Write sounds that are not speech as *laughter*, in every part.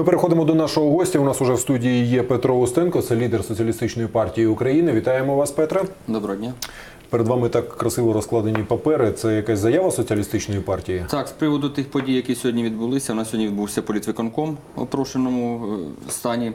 Ми переходимо до нашого гостя. У нас уже в студії є Петро Устенко, це лідер соціалістичної партії України. Вітаємо вас, Петре. Доброго дня. Перед вами так красиво розкладені папери. Це якась заява соціалістичної партії. Так, з приводу тих подій, які сьогодні відбулися, у нас сьогодні відбувся політвиконком у опрошеному е, стані.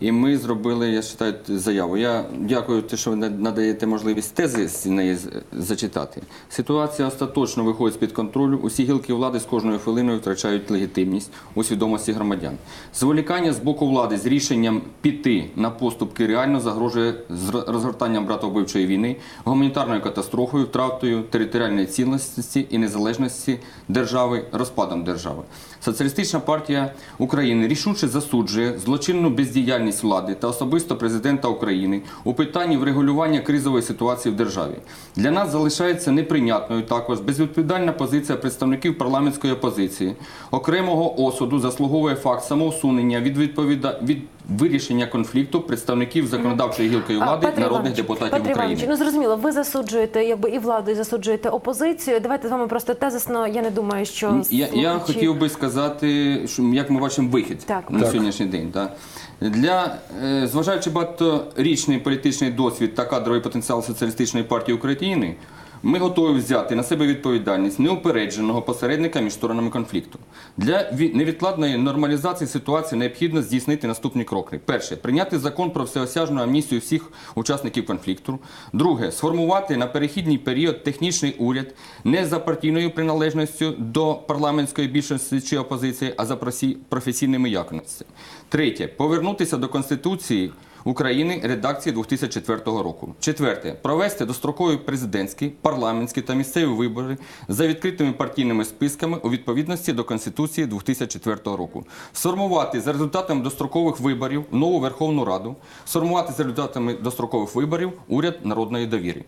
І ми зробили, я вважаю, заяву. Я дякую, що ви надаєте можливість тези з неї зачитати. Ситуація остаточно виходить з-під контролю. Усі гілки влади з кожною хвилиною втрачають легітимність у свідомості громадян. Зволікання з боку влади з рішенням піти на поступки реально загрожує розгортанням братовбивчої війни, гуманітарною катастрофою, втратою територіальної цілісності і незалежності держави, розпадом держави. Соціалістична партія України рішуче засуджує злочинну бездіяльність влади та особисто президента України у питанні врегулювання кризової ситуації в державі. Для нас залишається неприйнятною також безвідповідальна позиція представників парламентської опозиції. Окремого осуду заслуговує факт самоусунення від відповіда від вирішення конфлікту представників законодавчої гілки влади Петре народних Івановичу, депутатів Петре України. Івановичу, ну зрозуміло, ви засуджуєте якби і владу, і засуджуєте опозицію. Давайте з вами просто тезисно. Я не думаю, що Я, я хотів би сказати, що як ми бачимо вихід Так. на Так. сьогоднішній день. Так. Для е, зважаючи багаторічний політичний досвід та кадровий потенціал соціалістичної партії України, ми готові взяти на себе відповідальність неупередженого посередника між сторонами конфлікту. Для ві- невідкладної нормалізації ситуації необхідно здійснити наступні кроки: перше прийняти закон про всеосяжну амністію всіх учасників конфлікту. Друге сформувати на перехідний період технічний уряд не за партійною приналежністю до парламентської більшості чи опозиції, а за професійними якостями. Третє повернутися до конституції. України редакції 2004 року. Четверте провести дострокові президентські, парламентські та місцеві вибори за відкритими партійними списками у відповідності до Конституції 2004 року. Сформувати за результатами дострокових виборів нову Верховну Раду, сформувати за результатами дострокових виборів уряд народної довіри.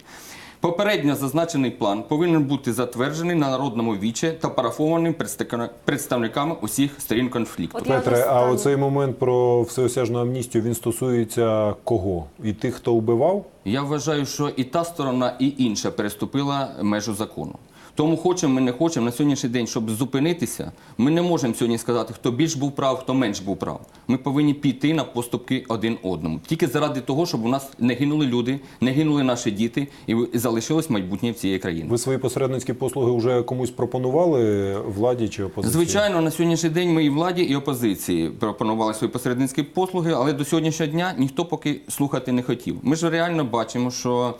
Попередньо зазначений план повинен бути затверджений на народному віче та парафований представниками усіх сторін конфлікту. Петре, а оцей момент про всеосяжну амністію він стосується кого? І тих, хто вбивав? Я вважаю, що і та сторона, і інша переступила межу закону. Тому хочемо, ми не хочемо на сьогоднішній день, щоб зупинитися, ми не можемо сьогодні сказати, хто більш був прав, хто менш був прав. Ми повинні піти на поступки один одному. Тільки заради того, щоб у нас не гинули люди, не гинули наші діти і залишилось майбутнє в цієї країни. Ви свої посередницькі послуги вже комусь пропонували владі чи опозиції? Звичайно, на сьогоднішній день ми і владі, і опозиції пропонували свої посередницькі послуги, але до сьогоднішнього дня ніхто поки слухати не хотів. Ми ж реально бачимо, що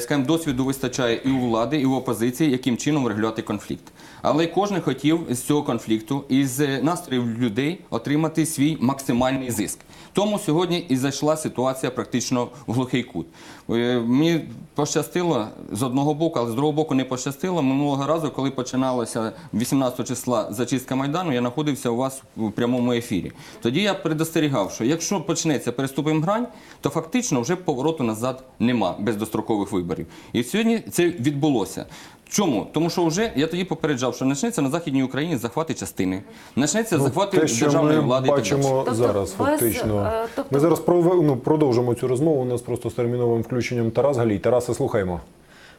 скажімо, досвіду вистачає і у влади, і у опозиції, яким чином регулювати конфлікт. Але кожен хотів з цього конфлікту із е, настроїв людей отримати свій максимальний зиск. Тому сьогодні і зайшла ситуація практично в глухий кут. Е, Мені пощастило з одного боку, але з другого боку не пощастило. Минулого разу, коли починалася 18 числа зачистка майдану, я знаходився у вас у прямому ефірі. Тоді я предостерігав, що якщо почнеться переступимо грань, то фактично вже повороту назад нема без дострокових виборів. І сьогодні це відбулося. Чому? Тому що вже я тоді попереджав, що почнеться на західній Україні захвати частини, почнеться захвати Ну, Те, що державної ми влади. і так далі. бачимо Тобто зараз, без, фактично. е, тобто- Ми зараз ну, продовжимо цю розмову. У нас просто з терміновим включенням Тарас Галій. Тарасе, слухаємо.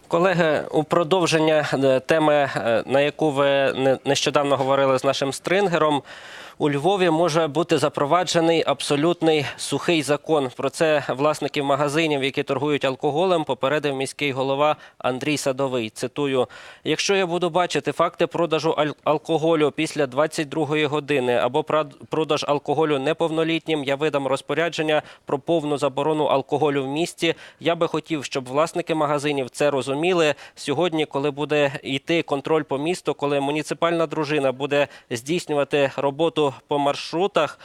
Колеги, у продовження е, теми, е, на яку ви не- нещодавно говорили з нашим стрингером, у Львові може бути запроваджений абсолютний сухий закон. Про це власників магазинів, які торгують алкоголем, попередив міський голова Андрій Садовий. Цитую: якщо я буду бачити факти продажу алкоголю після 22-ї години або продаж алкоголю неповнолітнім, я видам розпорядження про повну заборону алкоголю в місті. Я би хотів, щоб власники магазинів це розуміли. Сьогодні, коли буде йти контроль по місту, коли муніципальна дружина буде здійснювати роботу по маршрутах.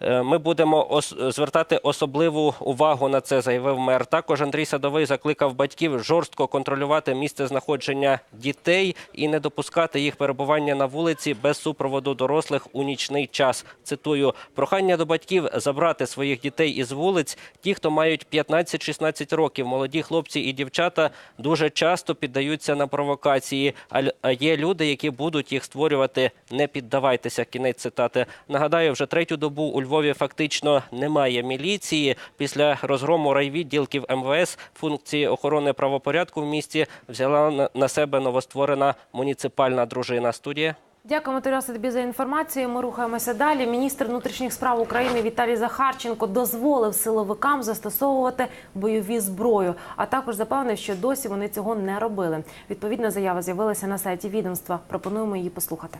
Е, Ми будемо ос- звертати особливу увагу на це, заявив мер. Також Андрій Садовий закликав батьків жорстко контролювати місце знаходження дітей і не допускати їх перебування на вулиці без супроводу дорослих у нічний час. Цитую: прохання до батьків забрати своїх дітей із вулиць. Ті, хто мають 15-16 років, молоді хлопці і дівчата дуже часто піддаються на провокації. А є люди, які будуть їх створювати. Не піддавайтеся. Кінець цитати. Нагадаю, вже третю добу у Львові фактично немає міліції. Після розгрому райвідділків МВС функції охорони правопорядку в місті взяла на- себе новостворена муніципальна дружина. Студія. Дякуємо, Тараса, тобі за інформацію. Ми рухаємося далі. Міністр внутрішніх справ України Віталій Захарченко дозволив силовикам застосовувати бойові зброю, а також запевнив, що досі вони цього не робили. Відповідна заява з'явилася на сайті відомства. Пропонуємо її послухати.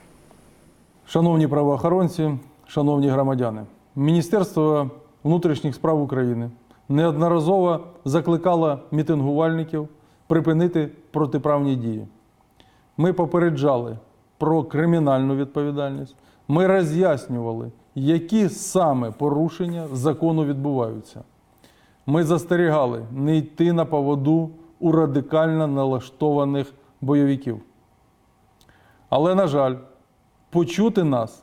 Шановні правоохоронці, шановні громадяни, Міністерство внутрішніх справ України неодноразово закликало мітингувальників припинити протиправні дії. Ми попереджали про кримінальну відповідальність. Ми роз'яснювали, які саме порушення закону відбуваються. Ми застерігали не йти на поводу у радикально налаштованих бойовиків. Але, на жаль, почути нас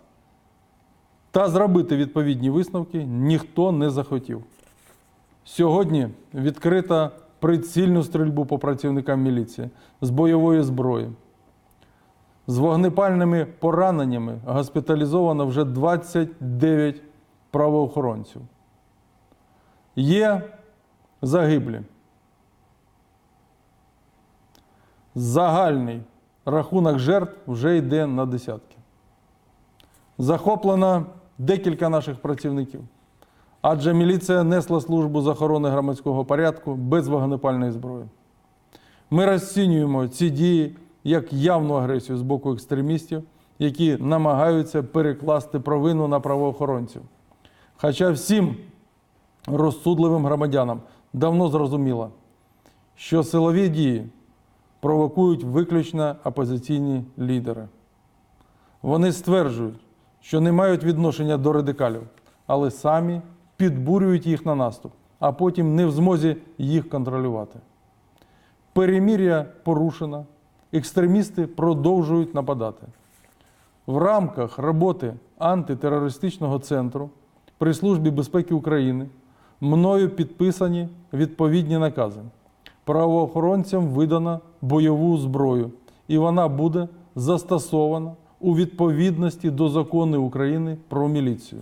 та зробити відповідні висновки ніхто не захотів. Сьогодні відкрита прицільну стрільбу по працівникам міліції з бойової зброї. З вогнепальними пораненнями госпіталізовано вже 29 правоохоронців. Є загиблі. Загальний рахунок жертв вже йде на десятки. Захоплено декілька наших працівників, адже міліція несла службу з охорони громадського порядку без вогнепальної зброї. Ми розцінюємо ці дії як явну агресію з боку екстремістів, які намагаються перекласти провину на правоохоронців. Хоча всім розсудливим громадянам давно зрозуміло, що силові дії провокують виключно опозиційні лідери. Вони стверджують, що не мають відношення до радикалів, але самі підбурюють їх на наступ, а потім не в змозі їх контролювати. Перемір'я порушено, екстремісти продовжують нападати. В рамках роботи антитерористичного центру при Службі безпеки України мною підписані відповідні накази. Правоохоронцям видано бойову зброю, і вона буде застосована у відповідності до закону України про міліцію.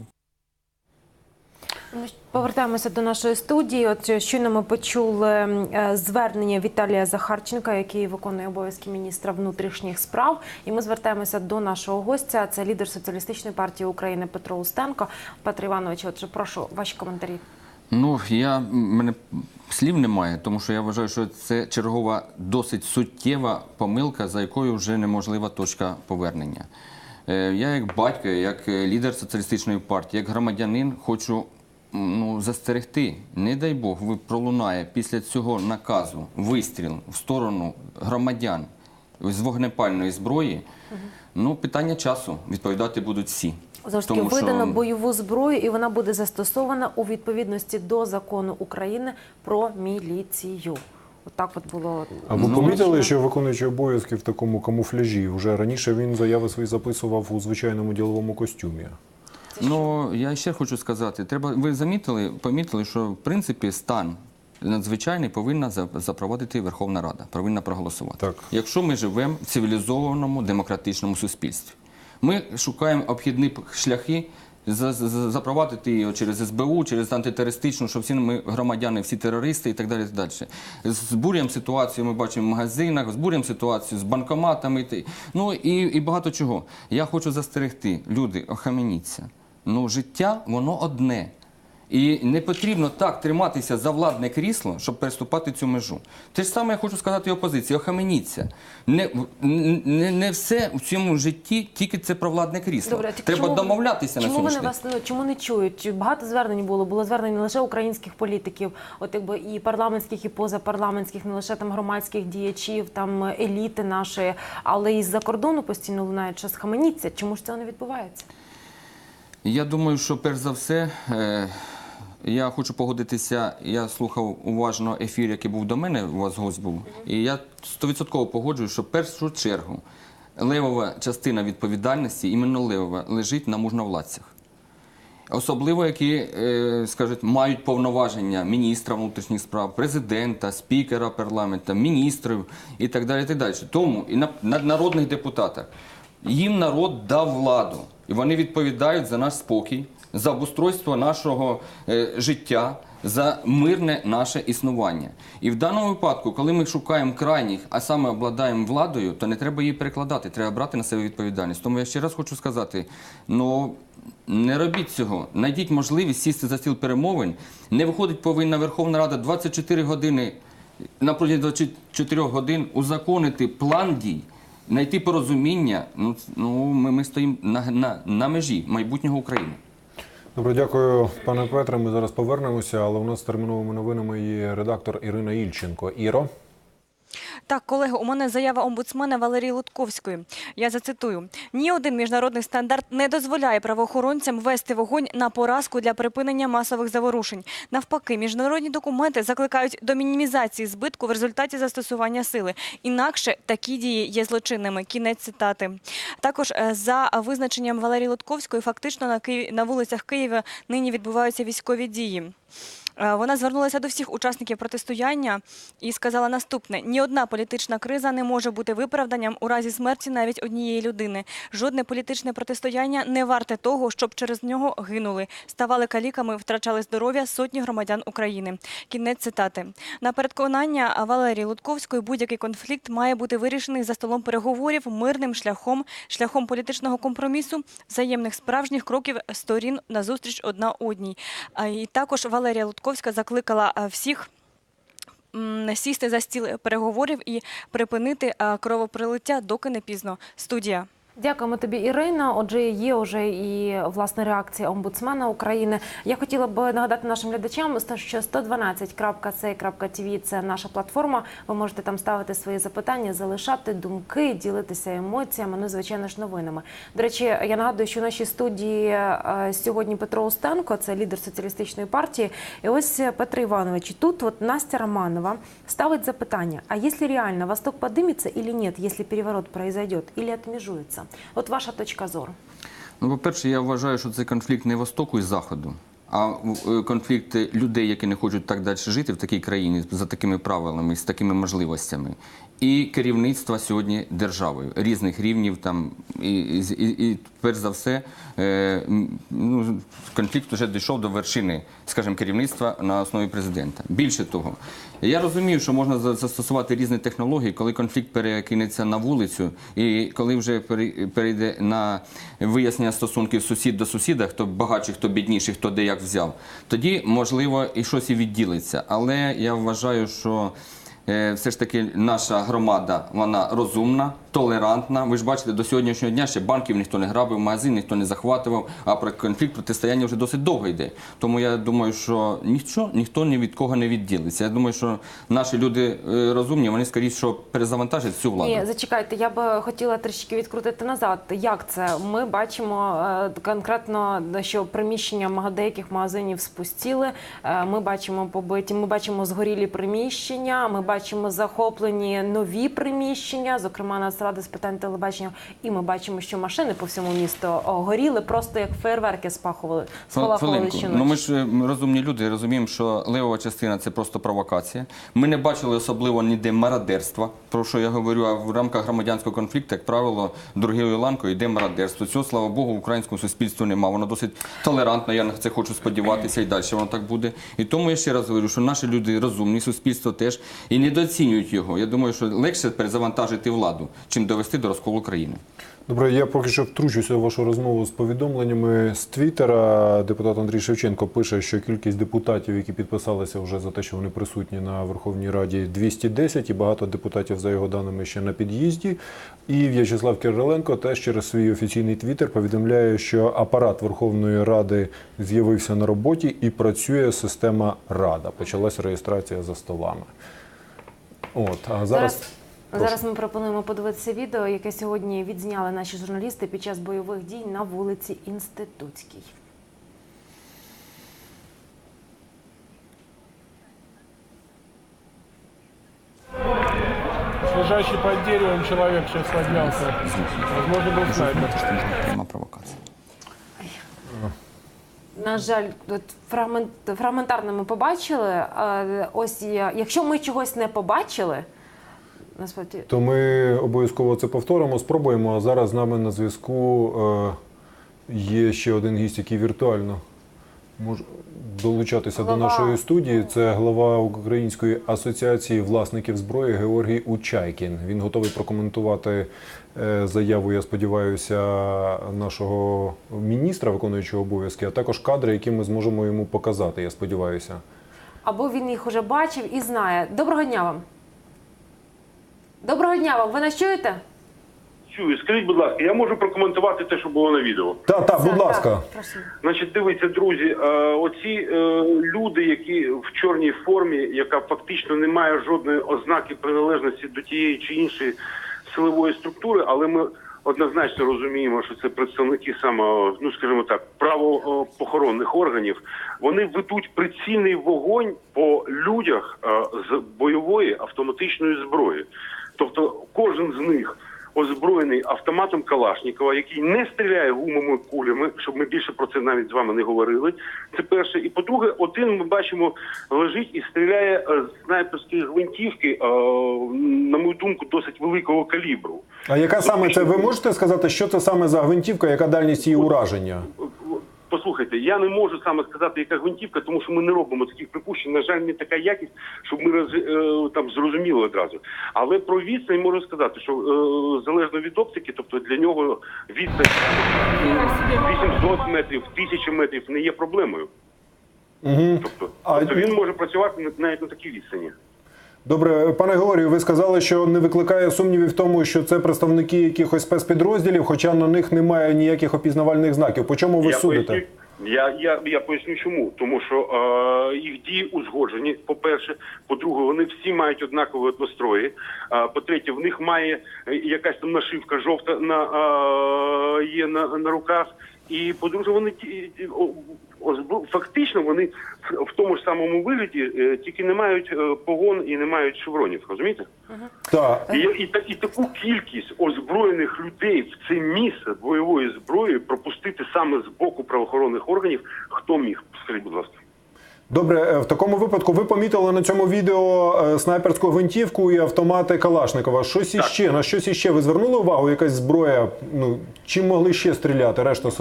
Повертаємося до нашої студії. От щойно ми почули е, звернення Віталія Захарченка, який виконує обов'язки міністра внутрішніх справ. І ми звертаємося до нашого гостя. Це лідер соціалістичної партії України Петро Устенко. Петро Іванович, отже, прошу ваші коментарі. Ну, я мене слів немає, тому що я вважаю, що це чергова досить суттєва помилка, за якою вже неможлива точка повернення. Е, Я як батько, як е, лідер соціалістичної партії, як громадянин, хочу ну, застерегти. Не дай Бог, ви пролунає після цього наказу вистріл в сторону громадян з вогнепальної зброї. Ну, питання часу відповідати будуть всі. Знову ж таки, що- видано бойову зброю, і вона буде застосована у відповідності до закону України про міліцію. Отак от було А ви помітили, що виконуючий обов'язки в такому камуфляжі? Вже раніше він заяви свої записував у звичайному діловому костюмі. Ну я ще хочу сказати, треба. Ви замітили, помітили, що в принципі стан надзвичайний повинна запровадити Верховна Рада, повинна проголосувати. Так. Якщо ми живемо в цивілізованому демократичному суспільстві, ми шукаємо обхідні шляхи. за- за- Запровадити його через СБУ, через антитерористичну, що всі ми громадяни, всі терористи і так далі. далі. Збурюємо ситуацію, ми бачимо в магазинах, збурюємо ситуацію з банкоматами. Ну і, і багато чого. Я хочу застерегти, люди, охаменіться. Ну, життя воно одне. І не потрібно так триматися за владне крісло, щоб переступати цю межу. Те ж саме я хочу сказати і опозиції, охаменіться. Не, не, не все в цьому житті тільки це про владне крісло. Добре, Треба чому- домовлятися на чому вони вас ну, чому не чують? Багато звернень було. Було звернень не лише українських політиків, от якби і парламентських, і позапарламентських, не лише там громадських діячів, там еліти нашої, але і з-за кордону постійно лунають, що схаменіться. Чому ж цього не відбувається? Я думаю, що перш за все, е, я хочу погодитися. Я слухав уважно ефір, який був до мене, у вас гость був. І я стовідсотково погоджую, що в першу чергу левова частина відповідальності, іменно левова, лежить на мужновладцях. Особливо, які, е, скажуть, мають повноваження міністра внутрішніх справ, президента, спікера парламенту, міністрів і так далі. Так далі. Тому і на народних депутатах їм народ дав владу, і вони відповідають за наш спокій, за обустройство нашого е, життя, за мирне наше існування. І в даному випадку, коли ми шукаємо крайніх, а саме обладаємо владою, то не треба її перекладати, треба брати на себе відповідальність. Тому я ще раз хочу сказати: ну не робіть цього. Найдіть можливість сісти за стіл перемовин. Не виходить повинна Верховна Рада 24 години на протязі 24 годин узаконити план дій. Знайти порозуміння, ну, ну ми, ми стоїмо на, на, на межі майбутнього України. Добре, дякую, пане Петре. Ми зараз повернемося, але у нас з терміновими новинами є редактор Ірина Ільченко. Іро. Так, колеги, у мене заява омбудсмена Валерії Лутковської. Я зацитую: ні один міжнародний стандарт не дозволяє правоохоронцям вести вогонь на поразку для припинення масових заворушень. Навпаки, міжнародні документи закликають до мінімізації збитку в результаті застосування сили. Інакше такі дії є злочинними. Кінець цитати. Також е, за визначенням Валерії Лутковської, фактично на Києві на вулицях Києва нині відбуваються військові дії. Е, Вона звернулася до всіх учасників протистояння і сказала наступне: ні одна політична криза не може бути виправданням у разі смерті навіть однієї людини. Жодне політичне протистояння не варте того, щоб через нього гинули, ставали каліками, втрачали здоров'я сотні громадян України. Кінець цитати. На переконання Валерії Лутковської будь-який конфлікт має бути вирішений за столом переговорів мирним шляхом, шляхом політичного компромісу, взаємних справжніх кроків сторін назустріч одна одній. І також Валерія Лутковська закликала всіх сісти за стіл переговорів і припинити а, кровопролиття, доки не пізно. Студія. Дякуємо тобі, Ірина. Отже, є вже і власне реакція омбудсмена України. Я хотіла б нагадати нашим глядачам, що 112.ca.tv – це наша платформа. Ви можете там ставити свої запитання, залишати думки, ділитися емоціями. Ну, звичайно ж, новинами. До речі, я нагадую, що в нашій студії е, сьогодні Петро Устенко, це лідер соціалістичної партії. І ось Петро Іванович, тут от Настя Романова ставить запитання: а если реально Восток подымется или нет, если переворот произойдет, или отмежуется? От ваша точка зору. Ну, по-перше, я вважаю, що це конфлікт не Востоку і Заходу, а е, конфлікт людей, які не хочуть так далі жити в такій країні за такими правилами, з такими можливостями. І керівництва сьогодні державою різних рівнів там і, і, і, перш за все, е, ну, конфлікт вже дійшов до вершини, скажімо, керівництва на основі президента. Більше того, я розумію, що можна застосувати різні технології, коли конфлікт перекинеться на вулицю, і коли вже перейде на вияснення стосунків сусід до сусіда, хто багатший, хто бідніший, хто де як взяв, тоді можливо і щось і відділиться. Але я вважаю, що е, все ж таки наша громада вона розумна, толерантна. Ви ж бачите, до сьогоднішнього дня ще банків ніхто не грабив, магазин ніхто не захватував, а про конфлікт протистояння вже досить довго йде. Тому я думаю, що ніхто, ніхто ні від кого не відділиться. Я думаю, що наші люди е, розумні, вони скоріше що перезавантажать цю владу. Ні, зачекайте, я би хотіла трішки відкрутити назад. Як це? Ми бачимо е, конкретно, що приміщення деяких магазинів спустіли. Е, Ми бачимо побиті, ми бачимо згорілі приміщення, ми бачимо захоплені нові приміщення, зокрема Нацради з питань телебачення. І ми бачимо, що машини по всьому місту горіли просто як фейерверки спахували, спалахували щоночі. Ну ми ж е, розумні люди, розуміємо, що левова частина це просто провокація. Ми не бачили особливо ніде мародерства, про що я говорю. А в рамках громадянського конфлікту, як правило, дорогою ланкою йде мародерство. Цього, слава Богу, в українському суспільстві немає. Воно досить толерантне. Я на це хочу сподіватися, і далі воно так буде. І тому я ще раз говорю, що наші люди розумні, суспільство теж і недооцінюють його. Я думаю, що легше перезавантажити владу, чим довести до розколу країни. Добре, я поки що втручуся в вашу розмову з повідомленнями з Твіттера. Депутат Андрій Шевченко пише, що кількість депутатів, які підписалися вже за те, що вони присутні на Верховній Раді, 210, і багато депутатів, за його даними, ще на під'їзді. І В'ячеслав Кириленко теж через свій офіційний твіттер повідомляє, що апарат Верховної Ради з'явився на роботі і працює система Рада. Почалась реєстрація за столами. От, а зараз. Зараз, Прошу. зараз ми пропонуємо подивитися відео, яке сьогодні відзняли наші журналісти під час бойових дій на вулиці Інститутській. Лежащий под деревом человек сейчас поднялся. Возможно, был снайпер. Тема провокації. На жаль, от фрагмент, фрагментарно ми побачили. а Ось я- якщо ми чогось не побачили, насправді То ми обов'язково це повторимо, спробуємо. А зараз з нами на зв'язку е, Є ще один гість, який віртуально може долучатися до нашої студії. Це глава Української асоціації власників зброї Георгій Учайкін. Він готовий прокоментувати е, заяву, я сподіваюся, нашого міністра, виконуючого обов'язки, а також кадри, які ми зможемо йому показати. Я сподіваюся. Або він їх уже бачив і знає. Доброго дня вам. Доброго дня вам. Ви нас чуєте? Чую, скажіть, будь ласка, я можу прокоментувати те, що було на відео. Так, так, будь ласка. так, прошу. Значить, дивіться, друзі, е, оці е, люди, які в чорній формі, яка фактично не має жодної ознаки приналежності до тієї чи іншої силової структури, але ми однозначно розуміємо, що це представники саме, ну скажімо так, правопохоронних органів. Вони ведуть прицільний вогонь по людях е, з бойової автоматичної зброї. Тобто, кожен з них озброєний автоматом Калашнікова, який не стріляє гумовими кулями, щоб ми більше про це навіть з вами не говорили. Це перше. І по-друге, один ми бачимо лежить і стріляє е, з снайперської гвинтівки, е, на мою думку, досить великого калібру. А яка саме це? Ви можете сказати, що це саме за гвинтівка, яка дальність її ураження? Послухайте, я не можу саме сказати, яка гвинтівка, тому що ми не робимо таких припущень. На жаль, не така якість, щоб ми роз, е, там зрозуміли одразу. Але про відстань можу сказати, що е, залежно від оптики, тобто для нього відстань 800 метрів, 1000 метрів не є проблемою. Угу. Тобто, А- тобто він може працювати навіть на такій відстані. Добре, пане Георгію, ви сказали, що не викликає сумнівів в тому, що це представники якихось спецпідрозділів, хоча на них немає ніяких опізнавальних знаків. По чому ви я судите? Поясню, я, я, я поясню чому. Тому що е, їх дії узгоджені. По-перше, по-друге, вони всі мають однакові однострої. Е, по-третє, в них має якась там нашивка жовта на е, є на, на руках. І по-друге, вони фактично вони в- тому ж самому вигляді, е, тільки не мають е, погон і не мають шевронів. Розумієте? Так. І, і, та- і таку кількість озброєних людей в це місце бойової зброї пропустити саме з боку правоохоронних органів, хто міг? Скажіть, будь ласка. Добре, е, в такому випадку ви помітили на цьому відео е, снайперську гвинтівку і автомати Калашникова. Щось іще, на щось іще ви звернули увагу? Якась зброя? Ну чим могли ще стріляти решта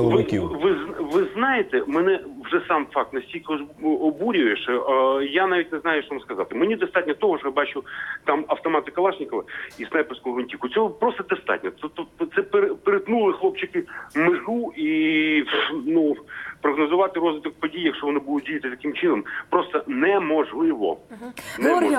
Ви, ви, ви знаєте, мене вже сам факт настільки оз- обурює, що е, я навіть не знаю, що вам сказати. Мені достатньо того, що я бачу там автомати Калашникова і снайперську гвинтівку. Цього просто достатньо. Це, це, перетнули хлопчики межу і ну прогнозувати розвиток подій, якщо вони будуть діяти таким чином, просто неможливо. Георгію,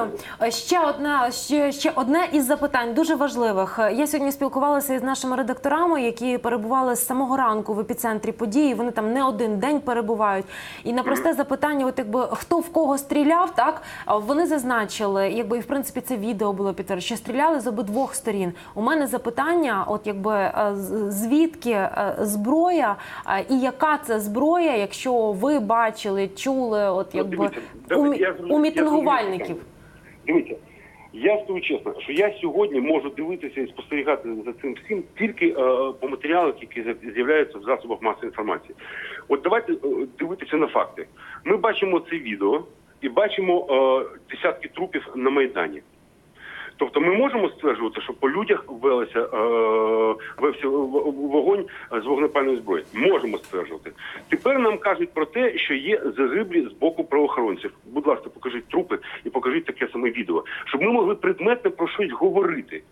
ще одна ще, ще одне із запитань дуже важливих. Я сьогодні спілкувалася із нашими редакторами, які перебували з самого ранку в епіцентрі події. Вони там не один день перебувають. І на просте запитання, от якби хто в кого стріляв, так вони зазначили, якби і в принципі це відео було підтверджено, що стріляли з обидвох сторін. У мене запитання: от якби е, звідки е, зброя, е, і яка це зброя, якщо ви бачили, чули, от якби у, у мітингувальників. Дивіться, я скажу чесно, що я сьогодні можу дивитися і спостерігати за цим всім тільки е, по матеріалах, які з'яв- з'являються в засобах масової інформації. От давайте е, дивитися на факти. Ми бачимо це відео і бачимо е, десятки трупів на майдані. Тобто ми можемо стверджувати, що по людях велися е, вився в- в- вогонь з вогнепальної зброї. Можемо стверджувати. Тепер нам кажуть про те, що є загиблі з боку правоохоронців. Будь ласка, покажіть трупи і покажіть таке саме відео, щоб ми могли предметно про щось говорити.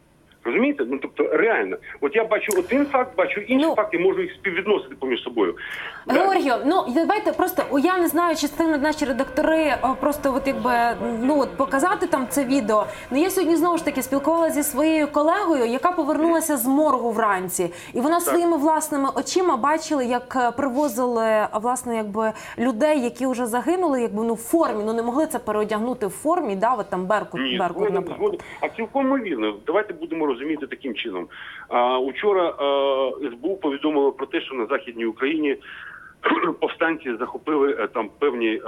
Розумієте? Ну тобто, реально, от я бачу один факт, бачу інший Ну, факт, і можу їх співвідносити поміж собою. Да. Георгію, ну давайте просто я не знаю, чи стигнуть наші редактори просто от якби ну от показати там це відео. Ну я сьогодні знову ж таки спілкувалася зі своєю колегою, яка повернулася з моргу вранці, і вона своїми власними очима бачила, як е, привозили власне якби людей, які вже загинули, якби ну в формі, ну не могли це переодягнути в формі. Да, от там Беркут, Ні, Беркут, згоден, наприклад. згоден. А цілком вірно. Давайте будемо розуміти таким чином. А, учора а, СБУ повідомило про те, що на Західній Україні *clears throat* повстанці захопили е, там певні е,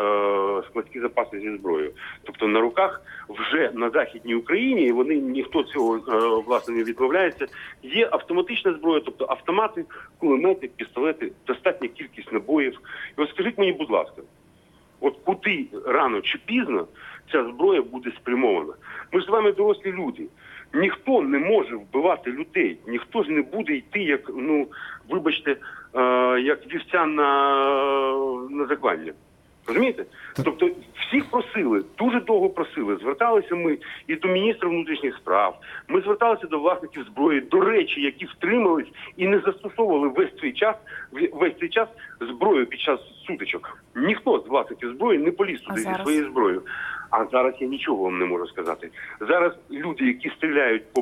складські запаси зі зброєю. Тобто на руках вже на Західній Україні, і вони ніхто цього е, власне не відмовляється. Є автоматична зброя, тобто автомати, кулемети, пістолети, достатня кількість набоїв. І от скажіть мені, будь ласка, от куди рано чи пізно ця зброя буде спрямована. Ми ж з вами дорослі люди. Ніхто не може вбивати людей, ніхто ж не буде йти, як ну вибачте, як вівця на, на закладі. Розумієте? Тобто всіх просили, дуже довго просили. Зверталися ми і до міністра внутрішніх справ. Ми зверталися до власників зброї, до речі, які втримались і не застосовували весь цей час весь цей час зброю під час сутичок. Ніхто з власників зброї не поліз туди зі своєю зброєю. А зараз я нічого вам не можу сказати. Зараз люди, які стріляють по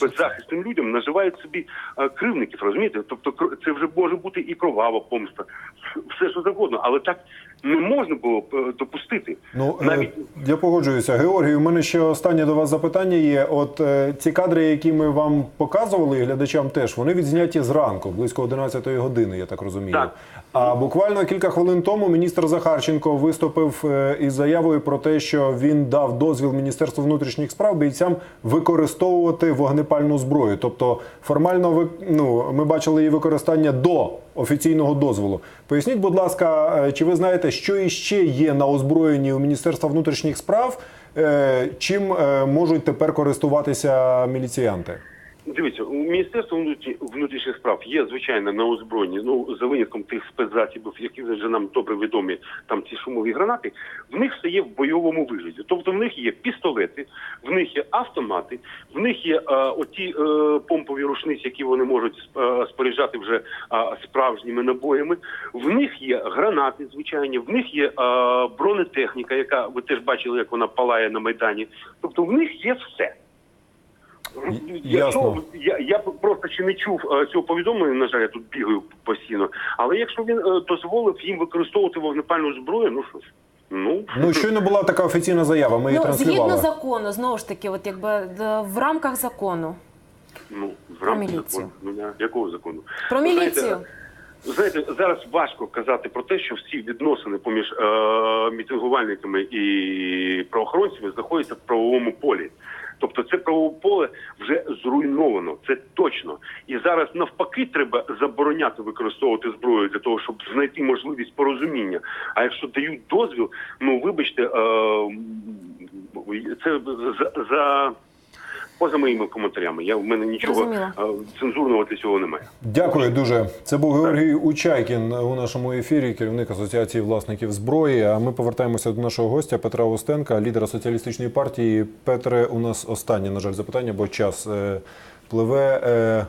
беззахисним людям, наживають собі е, кривників, розумієте? Тобто це вже може бути і кровава помста, все що завгодно, але так не можна було б е. Ну, е, Навіть я погоджуюся. Георгій, у мене ще останнє до вас запитання є. От е, ці кадри, які ми вам показували, глядачам теж, вони відзняті зранку, близько 11 години, я так розумію. Так. А буквально кілька хвилин тому міністр Захарченко виступив е, із заявою про те, що він дав дозвіл Міністерству внутрішніх справ бійцям використовувати вогнепальну зброю. Тобто, формально ну ми бачили її використання до офіційного дозволу. Поясніть, будь ласка, е, чи ви знаєте, що іще є на озброєнні у Міністерства внутрішніх справ, е, чим можуть тепер користуватися міліціянти? Дивіться, у Міністерства внутрі- внутрішніх справ є звичайно на озброєнні, ну за винятком тих спецзасобів, які вже нам добре відомі, там ці шумові гранати. В них все є в бойовому вигляді. Тобто в них є пістолети, в них є автомати, в них є е, оті е, помпові рушниці, які вони можуть е, споряджати вже е, справжніми набоями. В них є гранати, звичайні, в них є е, бронетехніка, яка ви теж бачили, як вона палає на майдані. Тобто в них є все. Якщо Ясно. я, я просто ще не чув е, цього повідомлення, на жаль, я тут бігаю постійно. Але якщо він е, дозволив їм використовувати вогнепальну зброю, ну що ж, ну, Ну щойно була така офіційна заява. Ми її Ну, згідно закону, знову ж таки, от якби в рамках закону. ну в рамках міліцію. закону. Ну, якого закону? Про знаєте, міліцію. Знаєте, зараз важко казати про те, що всі відносини поміж е, мітингувальниками і правоохоронцями знаходяться в правовому полі. Тобто це правове поле вже зруйновано, це точно. І зараз навпаки треба забороняти використовувати зброю для того, щоб знайти можливість порозуміння. А якщо дають дозвіл, ну вибачте, е, це за, за поза моїми коментарями. Я в мене нічого Зрозуміло. е, цензурного для цього немає. Дякую дуже. Це був Георгій Учайкін у нашому ефірі, керівник асоціації власників зброї. А ми повертаємося до нашого гостя Петра Остенка, лідера соціалістичної партії. Петре, у нас останнє, на жаль, запитання, бо час е, пливе.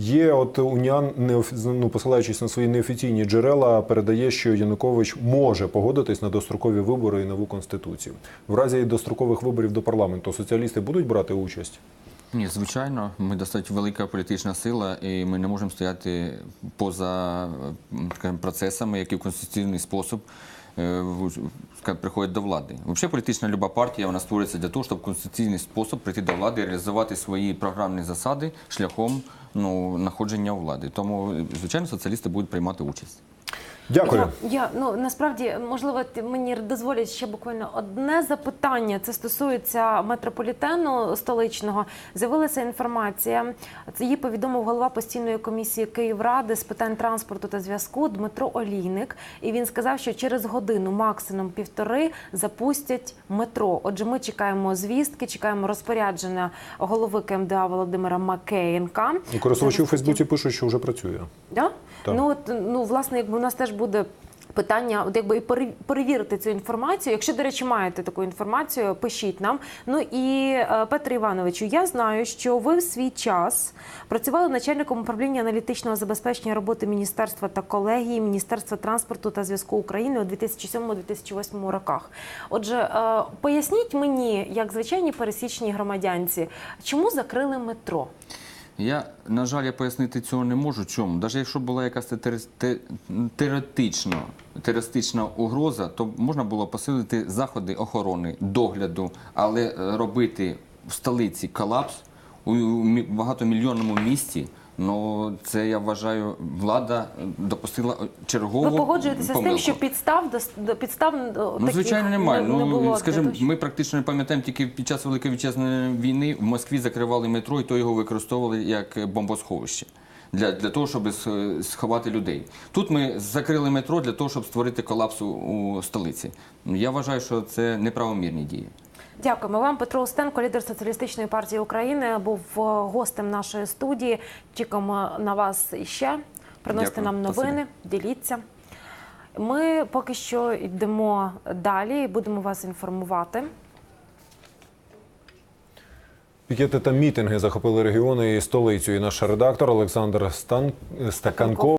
Є от Уніан, неофі- ну, посилаючись на свої неофіційні джерела, передає, що Янукович може погодитись на дострокові вибори і нову конституцію. В разі дострокових виборів до парламенту соціалісти будуть брати участь. Ні, звичайно, ми достатньо велика політична сила, і ми не можемо стояти поза процесами, які в конституційний спосіб приходять до влади. Взагалі, політична люба партія вона створюється для того, щоб конституційний спосіб прийти до влади і реалізувати свої програмні засади шляхом ну, находження у влади. Тому, звичайно, соціалісти будуть приймати участь. Дякую. Я, я ну насправді можливо мені дозволять ще буквально одне запитання. Це стосується метрополітену столичного. З'явилася інформація. Це її повідомив голова постійної комісії Київради з питань транспорту та зв'язку Дмитро Олійник. І він сказав, що через годину, максимум півтори, запустять метро. Отже, ми чекаємо звістки, чекаємо розпорядження голови КМДА Володимира Макеєнка. І користувачі у Фейсбуці пишуть, що вже працює. Да? Так. Ну, от, ну, власне, якби у нас теж буде питання, от якби і пере- перевірити цю інформацію. Якщо, до речі, маєте таку інформацію, пишіть нам. Ну і е, Петре Івановичу, я знаю, що ви в свій час працювали начальником управління аналітичного забезпечення роботи міністерства та колегії Міністерства транспорту та зв'язку України у 2007-2008 роках. Отже, е, поясніть мені, як звичайні пересічні громадянці, чому закрили метро? Я, на жаль, я пояснити цього не можу. Чому? Навіть якщо була якась теоретична, терористична угроза, то можна було посилити заходи охорони, догляду, але е, робити в столиці колапс у мі- багатомільйонному місті. Ну, це я вважаю, влада допустила чергову Ви погоджуєтеся з тим, що підстав до, підстав е, Ну, звичайно, немає. Не, не було ну, скажімо, ми практично пам'ятаємо тільки під час Великої вітчизняної війни в Москві закривали метро, і то його використовували як бомбосховище. Для, для того, щоб сховати людей. Тут ми закрили метро для того, щоб створити колапс у, у столиці. Я вважаю, що це неправомірні дії. Дякуємо вам. Петро Устенко, лідер соціалістичної партії України, був е, гостем нашої студії. Чекаємо на вас іще. приносите нам новини, діліться. Ми поки що йдемо далі і будемо вас інформувати. Пікети та мітинги захопили регіони і столицю. І наш редактор Олександр Стан... Стаканков